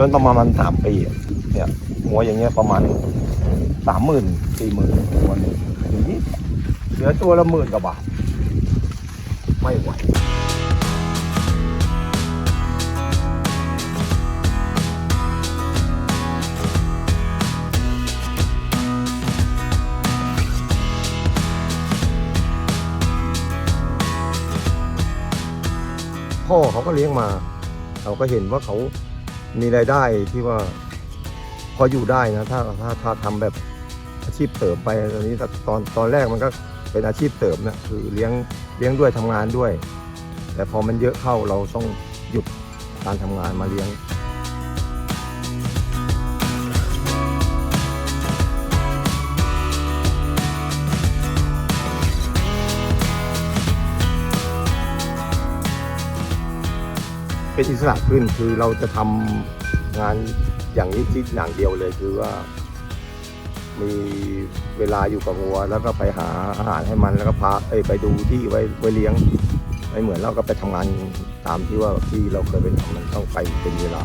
จนประมาณมันสามปีเนี่ยหัวอย่างเงี้ยประมาณสามหมื่นสี่หมื่นตัวหนึงอย่างนี้เหลือตัวละหมื่นกว่าบาท ไม่ไหวพ่อเขาก็เลี้ยงมาเราก็เห็นว่าเขา มีรายได้ที่ว่าพออยู่ได้นะถ้าถ้าถ้าทำแบบอาชีพเสริมไปตอนนี้ตอนตอนแรกมันก็เป็นอาชีพเสริมนะคือเลี้ยงเลี้ยงด้วยทำงานด้วย แต่พอมันเยอะเข้าเราต้องหยุดการทำงานมาเลี้ยง เป็นอิสระขึ้นคือเราจะทำงานอย่างนี้ที่อย่างเดียวเลยคือว่า มีเวลาอยู่กับวัว แล้วก็ไปหาอาหารให้มันแล้วก็พาไปไปดูที่ไว้ไว้เลี้ยงไม่เหมือนเราก็ไปทำงานตามที่ว่าที่เราเคยเป็นมันต้องไปเป็นเวลา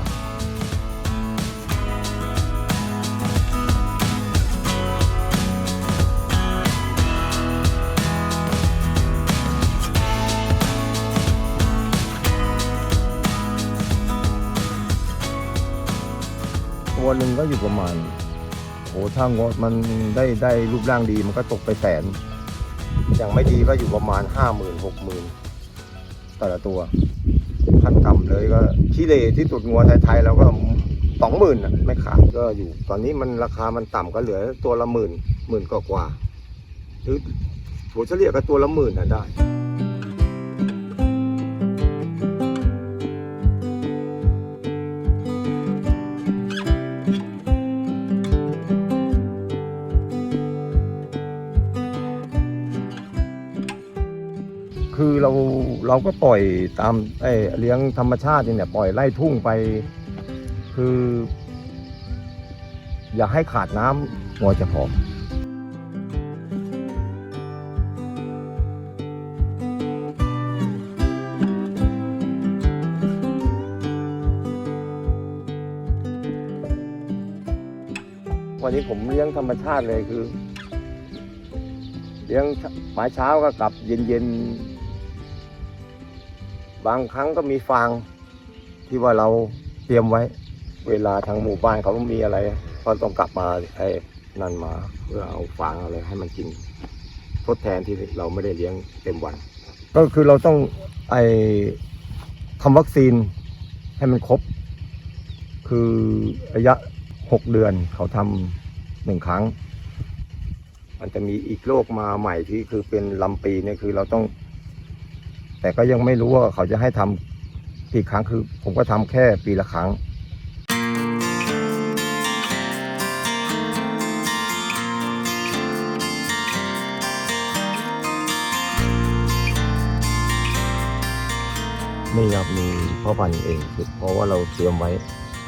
หนึ่งก็อยู่ประมาณโอ้ถ้างดมันได้ได้รูปร่างดีมันก็ตกไปแสน อย่างไม่ดีก็อยู่ประมาณห้าหมื่นหกหมื่นแต่ละตัวขั้นต่ำเลยก็ขี้เลที่สุดงัวไทยๆเราก็สองหมื่นนะไม่ขาดก็อยู่ ตอนนี้มันราคามันต่ำก็เหลือตัวละหมื่นหมื่นกว่าๆหรือถัวเฉลี่ยก็ตัวละหมื่นนะได้ เราก็ปล่อยตามเอ้เลี้ยงธรรมชาติเนี่ยปล่อยไล่ทุ่งไป คือ อย่าให้ขาดน้ำงัวจะผอมวันนี้ผมเลี้ยงธรรมชาติเลยคือ เลี้ยงหมาเช้าก็กลับเย็นๆ บางครั้งก็มีฟางที่ว่าเราเตรียมไว้ เวลาทางหมู่บ้านเขามีอะไรก็ต้องกลับมาไอ้นั่นมาเพื่อเอาฟางอะไรให้มันกิน ทดแทนที่เราไม่ได้เลี้ยงเต็มวัน ก็คือเราต้องไอ้ทำวัคซีนให้มันครบ คือระยะหกเดือนเขาทำหนึ่งครั้ง มันจะมีอีกโรคมาใหม่ที่คือเป็นลำปีเนี่ยคือเราต้อง แต่ก็ยังไม่รู้ว่าเขาจะให้ทำกี่ครั้งคือ ผมก็ทำแค่ปีละครั้งนี่ครับมีพ่อพันธุ์เองเพราะว่าเราเตรียมไว้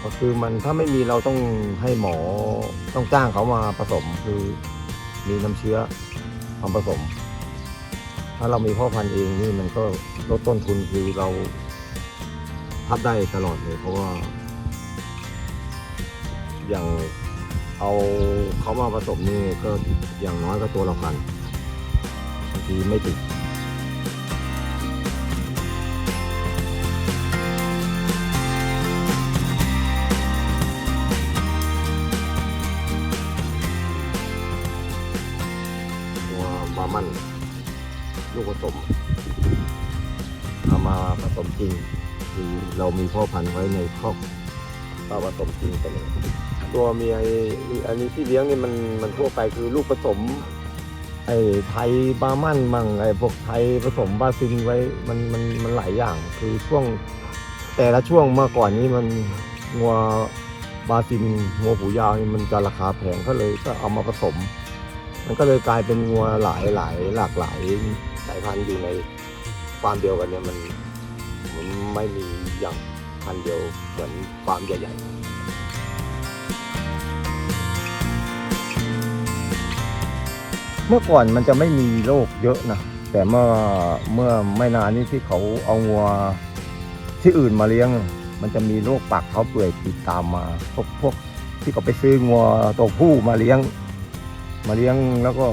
ก็คือมันถ้าไม่มีเราต้องให้หมอต้องจ้างเขามาผสมคือมีน้ำเชื้อมาผสมาเรามีพ่อพันธุ์เองนี่มันก็ลดต้นทุนคือเราพับได้ตลอดเลย เพราะว่า อย่างเอาเขามาผสมนี่ก็อย่างน้อยก็ตัวละพันบางทีไม่ติด ม เอามาผสมจริงคือเรามีพ่อพันธุ์ไว้ในครอบก็ผสมจริงไปเลยตัวเมียอันนี้ที่เลี้ยงนี่มันมันทั่วไปคือลูกผสมไอ้ไทยบามันมั่งไอ้พวกไทยผสมบาซินไว้มันมันมันหลายอย่างคือช่วงแต่ละช่วงเมื่อก่อนนี้มันงัวบาซินงัวหูยาวนี่มันจะราคาแพงก็เลยก็เอามาผสม มันก็เลยกลายเป็นงัวหลายหลายหลากหลาย สายพันธุ์อยู่ในฟาร์มเดียวกันเนี่ยมันมันไม่มีอย่างพันธุ์เดียวเหมือนฟาร์มใหญ่ๆเมื่อก่อนมันจะไม่มีโรคเยอะนะแต่เมื่อเมื่อไม่นานนี้ที่เขาเอางัวที่อื่นมาเลี้ยง มันจะมีโรคปากเท้าเปื่อยติดตามมาพวกพวกที่เขาไปซื้องัวตัวผู้มาเลี้ยง มาเลี้ยงแล้วก็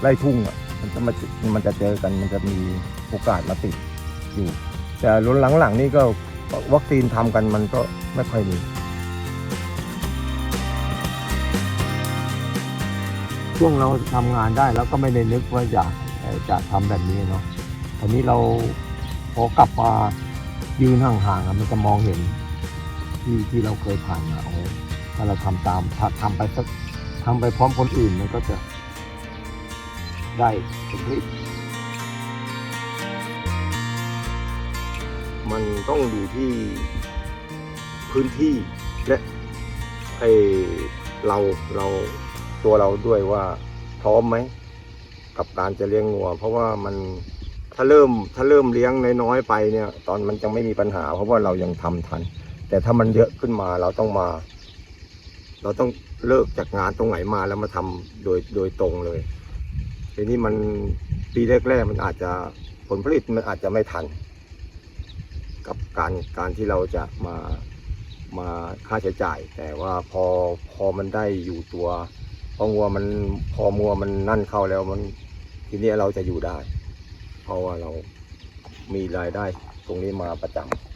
ไล่ทุ่งอะ มันจะมามันจะเจอกันมันจะมีโอกาสมาติดอยู่ แต่รุ่นหลังๆนี่ก็วัคซีนทำกันมันก็ไม่ค่อยมีช่วงเราทำงานได้แล้วก็ไม่ได้นึกว่าอยากจะทำแบบนี้เนาะทีนี้เราพอกลับมายืนห่างๆมันจะมองเห็นที่ที่เราเคยผ่านมาโอ้ถ้าเราทำตามถ้าทำไปสักทำไปพร้อมคนอื่นมันก็จะ ได้ผลผลิตมันต้องดูที่พื้นที่และไอเราเราตัวเราด้วยว่าพร้อมไหมกับการจะเลี้ยงงัว เพราะว่ามันถ้าเริ่มถ้าเริ่มเลี้ยงน้อยๆไปเนี่ย ตอนมันจะไม่มีปัญหา เพราะว่าเรายังทำทัน แต่ถ้ามันเยอะขึ้นมาเราต้องมา เราต้องเลิกจากงานตรงไหนมาแล้วมาทำโดยโดยตรงเลย ทีนี้มันปีแรกๆมันอาจจะผลผลิตมันอาจจะไม่ทัน กับการการที่เราจะมามาค่าใช้จ่าย แต่ว่าพอพอมันได้อยู่ตัวพองัวมันพองัวมันนั่นเข้าแล้วมันทีนี้เราจะอยู่ได้ เพราะว่าเรามีรายได้ตรงนี้มาประจำ